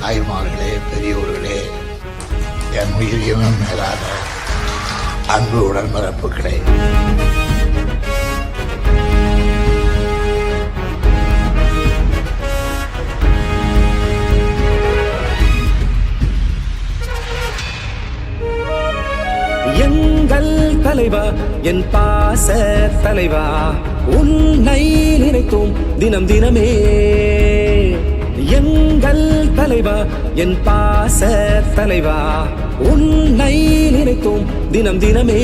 தாய்மார்களே பெரியோர்களே என் உயிரியமும் மேலான அன்பு உடன்பிறப்புகளே. எங்கள் தலைவா என் பாச தலைவா உன்னை நினைத்தோம் தினம் தினமே. எங்கள் தலைவா என் பாச தலைவா உன்னை நினைத்தோம் தினம் தினமே.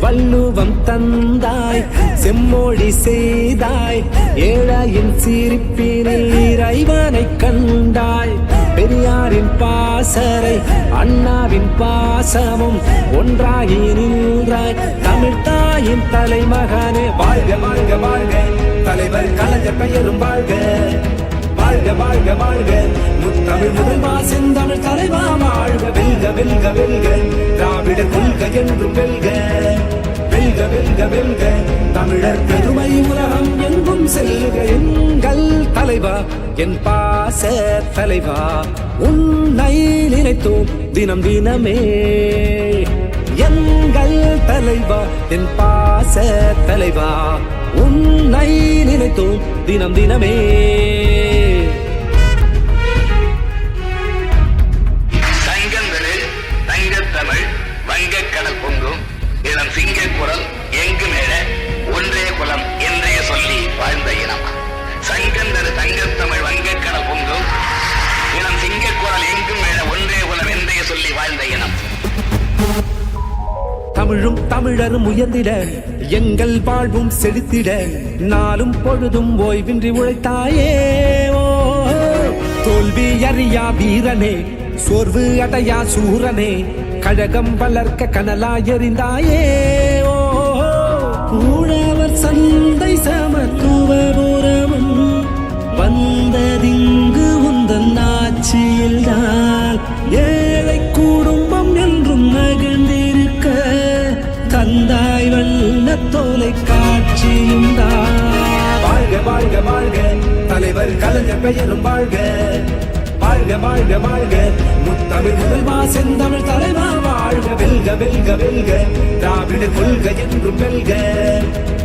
வள்ளுவம் தந்தாய் செம்மொழி செய்தாய் ஏழாயின் சிரிப்பினில் இறைவனை கண்டாய். பெரியாரின் பாசரை அண்ணாவின் பாசமும் ஒன்றாகி நின்றாய். தமிழ் தாயின் தலைமகனே வாழ்க வாழ்க வாழ்க. தலைவர் கலைஞர் பெயரும் வாழ்க. வாழ்க வாழ்க வாழ்க. முத்தமிழ் முதல்வா செந்தமிழ் தலைவா வாழ்க. வெல்க வெல்க வெல்க. திராவிட கொள்கை என்று வெல்க. வெல்க வெல்க வெல்க. தமிழர் பெருமை உலகம் எங்கும் செல்க. எங்கள் தலைவா என் பாச தலைவா. உன்னை நினைத்தோம் தினம் தினமே. எங்கள் தலைவா என் பாச தலைவா. உன்னை நினைத்தோம் தினம் தினமே. தமிழும் தமிழரும் உயர்ந்திட. எங்கள் வாழ்வும் செழித்திட. நாளும் பொழுதும் ஓய்வின்றி உழைத்தாயே. தோல்வி அறியா வீரனே சோர்வு அடையா சூரனே கழகம் வளர்க்க கனலா எறிந்தாயே ஊழவர் சந்தை சமத்துவ சமத்துவபுரமும் வந்ததிங்கு உந்தன் ஆட்சியில்தான் வல்ல தொலைக்காட்சியும் வாழ்க வாழ்க வாழ்க. தலைவர் கலைஞர் பெயரும் வாழ்க. வாழ்க வாழ்க வாழ்க. முத்தமிழ் முதல்வா செந்தமிழ் தலைவா வாழ்க. வெல்க வெல்க வெல்க. திராவிட கொள்கை என்றும் வெல்க.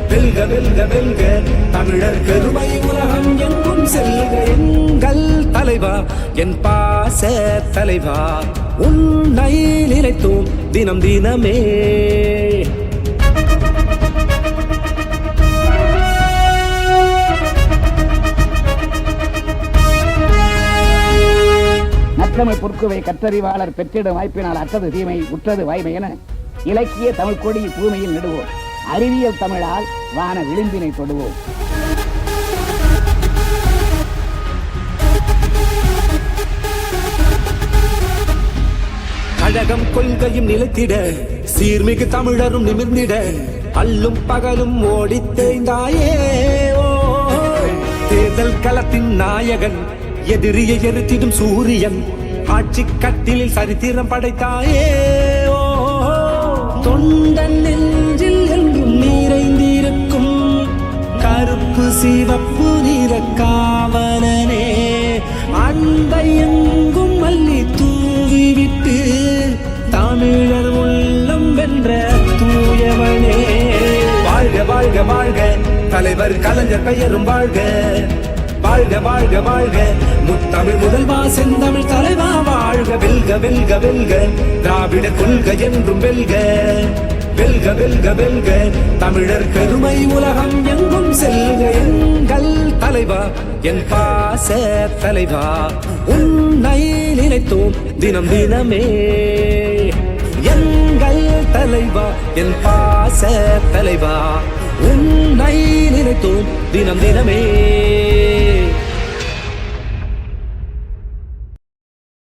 வெல்க வெல்க வெல்க. தமிழர் பெருமை உலகம் எங்கும் செல்க எங்கள் தலைவா. என் பாச தலைவா. உன்னை நினைத்தோம் தினம் தினமே. நற்றமை பொற்குவை கற்றறிவாளர் பெற்றிடும் வாய்ப்பினால் அற்றது தீமை உற்றது வாய்மை என இலக்கிய தமிழ் கொடி தூய்மையில் நடுவோம். அறிவியல் தமிழால் வான விளிம்பினை தொடுவோம். கழகம் கொள்கையும் நிலைத்திட சீர்மிகு தமிழரும் நிமிர்ந்திட அல்லும் பகலும் ஓடி தேய்ந்தாயே. ஓ தேர்தல் களத்தின் நாயகன் எதிரியை எரித்திடும் சூரியன் ஆட்சி கட்டிலில் சரித்திரம் படைத்தாயே. ஓ தொண்டன் நெஞ்சில் எங்கும் நிறைந்திருக்கும் கருப்பு சிவப்பு நிற காவலனே. அந்த எங்கும் மல்லி தூவிவிட்டு தமிழர் உள்ளம் வென்ற தூயவனே. வாழ்க வாழ்க வாழ்க. தலைவர் கலைஞர் பெயரும் வாழ்க. வாழ்க வாழ்க வாழ்க. முத்தமிழ் முதல்வா செந்தமிழ் தலைவா வாழ்க வெல்க வெல்க வெல்க. திராவிட கொள்கை என்றும் வெல்க. வெல்க வெல்க வெல்க. தமிழர் பெருமை உலகம் எங்கும் செல்க எங்கள் தலைவா என் பாச தலைவா. உன்னை நினைத்தோம் தினம் தினமே. எங்கள் தலைவா என் பாச தலைவா. உன்னை நினைத்தோம் தினம் தினமே.